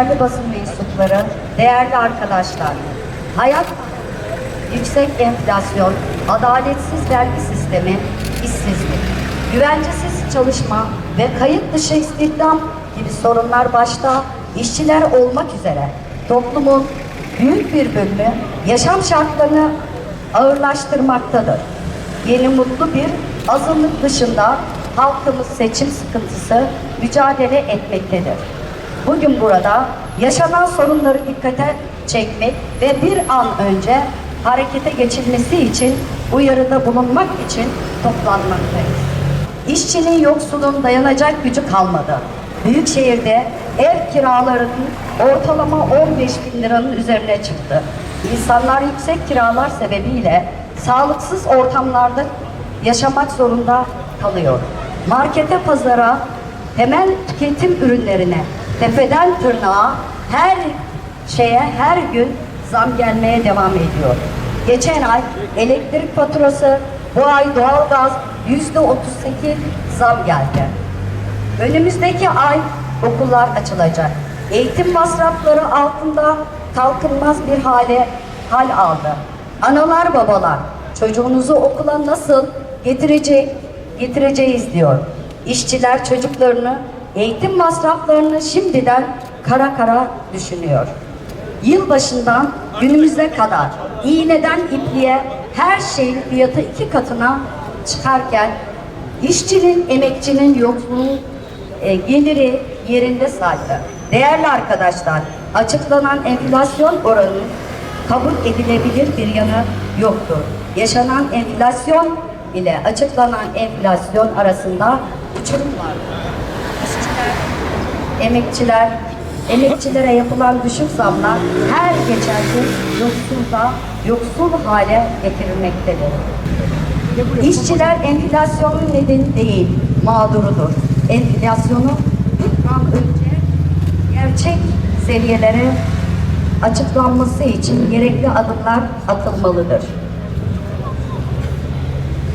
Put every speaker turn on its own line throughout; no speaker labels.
değerli basın mensupları, değerli arkadaşlar. Hayat yüksek enflasyon, adaletsiz vergi sistemi, işsizlik, güvencesiz çalışma ve kayıt dışı istihdam gibi sorunlar başta işçiler olmak üzere toplumun büyük bir bölümü yaşam şartlarını ağırlaştırmaktadır. Yeni mutlu bir azınlık dışında halkımız seçim sıkıntısı mücadele etmektedir. Bugün burada yaşanan sorunları dikkate çekmek ve bir an önce harekete geçilmesi için uyarıda bulunmak için toplanmaktayız. İşçinin yoksulun dayanacak gücü kalmadı. Büyükşehir'de ev kiralarının ortalama 15 bin liranın üzerine çıktı. İnsanlar yüksek kiralar sebebiyle sağlıksız ortamlarda yaşamak zorunda kalıyor. Markete, pazara, temel tüketim ürünlerine tepeden tırnağa her şeye her gün zam gelmeye devam ediyor. Geçen ay elektrik faturası, bu ay doğalgaz yüzde 38 zam geldi. Önümüzdeki ay okullar açılacak. Eğitim masrafları altında kalkınmaz bir hale hal aldı. Analar babalar çocuğunuzu okula nasıl getirecek getireceğiz diyor. İşçiler çocuklarını eğitim masraflarını şimdiden kara kara düşünüyor. Yılbaşından günümüze kadar iğneden ipliğe her şeyin fiyatı iki katına çıkarken işçinin, emekçinin yokluğu e, geliri yerinde saydı. Değerli arkadaşlar, açıklanan enflasyon oranı kabul edilebilir bir yanı yoktur. Yaşanan enflasyon ile açıklanan enflasyon arasında uçurum var. Emekçiler, emekçilere yapılan düşük zamlar her geçen gün yoksulda yoksul hale getirilmektedir. İşçiler enflasyonun nedeni değil, mağdurudur. Enflasyonu bir an önce gerçek seviyelere açıklanması için gerekli adımlar atılmalıdır.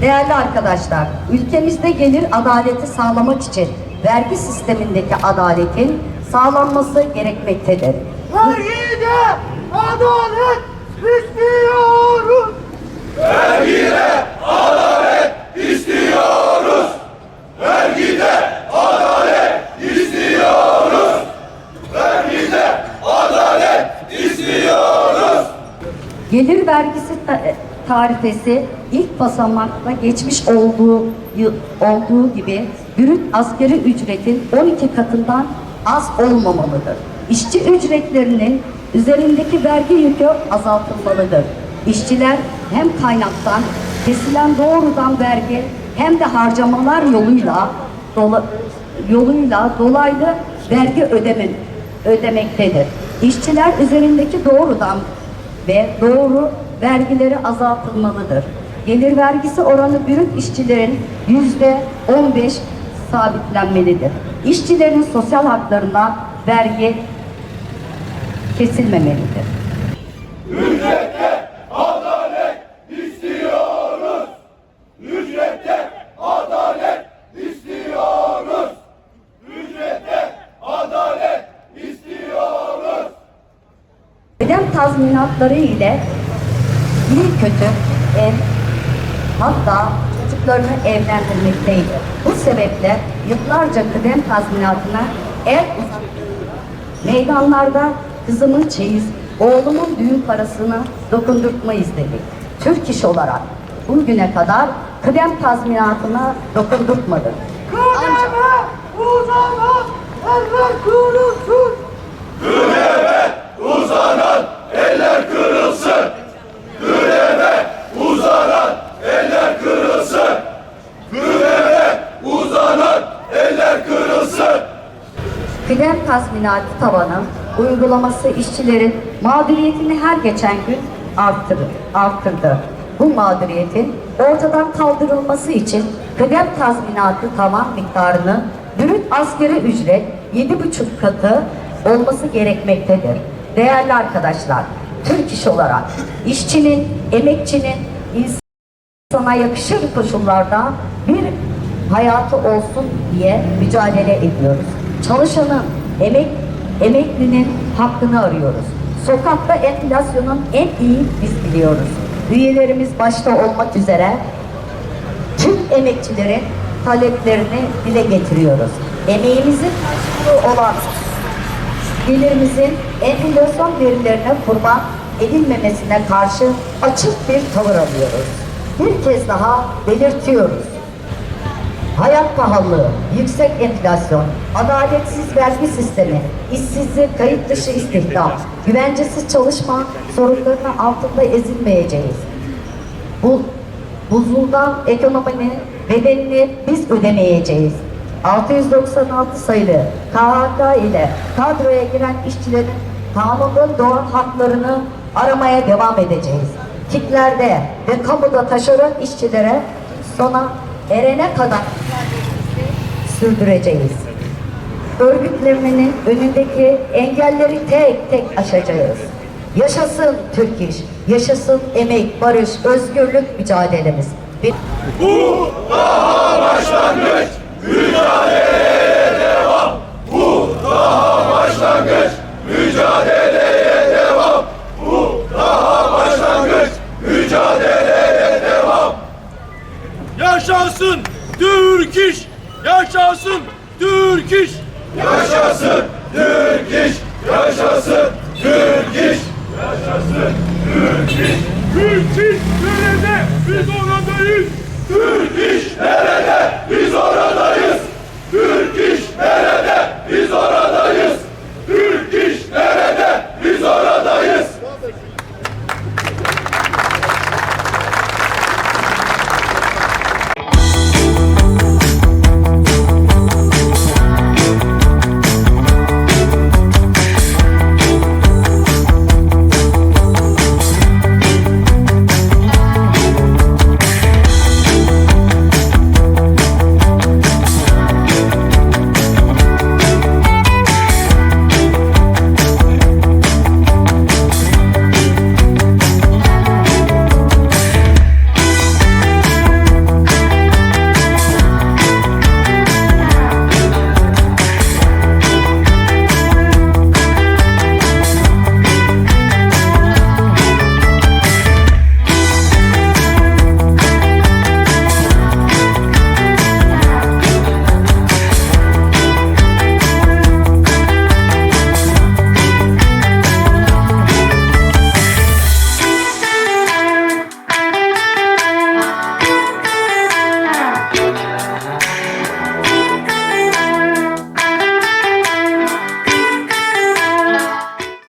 Değerli arkadaşlar, ülkemizde gelir adaleti sağlamak için vergi sistemindeki adaletin sağlanması gerekmektedir.
Vergide adalet istiyoruz.
Gelir vergisi ta- tarifesi ilk basamakta geçmiş olduğu olduğu gibi brüt askeri ücretin 12 katından az olmamalıdır. İşçi ücretlerinin üzerindeki vergi yükü azaltılmalıdır. İşçiler hem kaynaktan kesilen doğrudan vergi hem de harcamalar yoluyla dola- yoluyla dolaylı vergi ödeme, ödemektedir. İşçiler üzerindeki doğrudan ve doğru vergileri azaltılmalıdır. Gelir vergisi oranı brüt işçilerin yüzde 15 sabitlenmelidir. İşçilerin sosyal haklarına vergi kesilmemelidir. Kıdem tazminatları ile iyi kötü ev hatta çocuklarını evlendirmekteydi. Bu sebeple yıllarca kıdem tazminatına el uzattı. Meydanlarda kızımın çeyiz, oğlumun düğün parasını dokundurtmayız dedik. Türk iş olarak bugüne kadar kıdem tazminatına dokundurtmadık.
Kıdeme uzanan eller kırılsın.
Kıdem tazminatı tavanı uygulaması işçilerin mağduriyetini her geçen gün arttırır, arttırdı. Bu mağduriyetin ortadan kaldırılması için kıdem tazminatı tavan miktarını brüt askeri ücret 7,5 katı olması gerekmektedir. Değerli arkadaşlar, Türk iş olarak işçinin, emekçinin, insana yakışır koşullarda bir hayatı olsun diye mücadele ediyoruz. Çalışanın, emek emeklinin hakkını arıyoruz. Sokakta enflasyonun en iyi biz biliyoruz. Üyelerimiz başta olmak üzere tüm emekçilerin taleplerini dile getiriyoruz. Emeğimizin karşılığı olan gelirimizin enflasyon verilerine kurban edilmemesine karşı açık bir tavır alıyoruz. Bir kez daha belirtiyoruz. Hayat pahalılığı, yüksek enflasyon, adaletsiz vergi sistemi, işsizlik, kayıt dışı istihdam, güvencesiz çalışma sorunlarının altında ezilmeyeceğiz. Bu buzuldan ekonominin bedelini biz ödemeyeceğiz. 696 sayılı KHK ile kadroya giren işçilerin kanundan doğan haklarını aramaya devam edeceğiz. Kitlerde ve kamuda taşeron işçilere sona erene kadar sürdüreceğiz. Örgütlemenin önündeki engelleri tek tek aşacağız. Yaşasın Türk İş, yaşasın emek, barış, özgürlük mücadelemiz. Ve-
Yaşasın Türk iş! Yaşasın Türk iş!
Yaşasın Türk iş, yaşasın